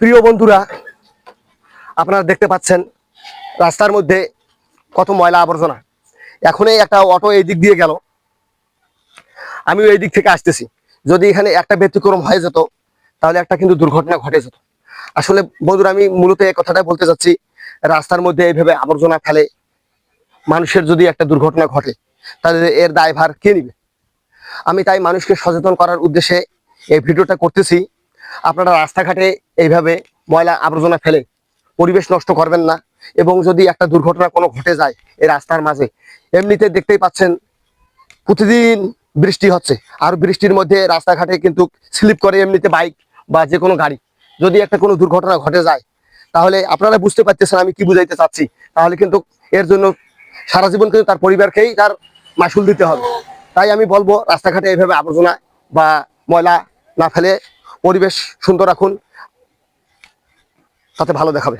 প্রিয় বন্ধুরা, আপনারা দেখতে পাচ্ছেন রাস্তার মধ্যে কত ময়লা আবর্জনা। এখনই একটা অটো এই দিক দিয়ে গেল। আমিও এই দিক থেকে আসতেছি। যদি এখানে একটা ব্যতিক্রম হয়ে যেত, তাহলে একটা কিন্তু দুর্ঘটনা ঘটে যেত। আসলে বন্ধুরা, আমি মূলত এই কথাটা বলতে চাচ্ছি, রাস্তার মধ্যে এইভাবে আবর্জনা ফেলে মানুষের যদি একটা দুর্ঘটনা ঘটে, তাহলে এর দায়ভার কে নিবে? আমি তাই মানুষকে সচেতন করার উদ্দেশ্যে এই ভিডিওটা করতেছি। আপনারা রাস্তাঘাটে এইভাবে ময়লা আবর্জনা ফেলে পরিবেশ নষ্ট করবেন না এবং যদি একটা দুর্ঘটনা কোনো ঘটে যায় এই রাস্তার মাঝে, এমনিতে দেখতেই পাচ্ছেন প্রতিদিন বৃষ্টি হচ্ছে। আর বৃষ্টির মধ্যে রাস্তাঘাটে কিন্তু স্লিপ করে এমনিতে বাইক বা যে কোনো গাড়ি। যদি একটা কোনো দুর্ঘটনা ঘটে যায়, তাহলে আপনারা বুঝতে পারতেছেন আমি কি বুঝাইতে চাচ্ছি। তাহলে কিন্তু এর জন্য সারা জীবন কিন্তু তার পরিবারকেই তার মাসুল দিতে হবে। তাই আমি বলব, রাস্তাঘাটে এইভাবে আবর্জনা বা ময়লা না ফেলে পরিবেশ সুন্দর রাখুন। তাতে ভালো দেখাবে।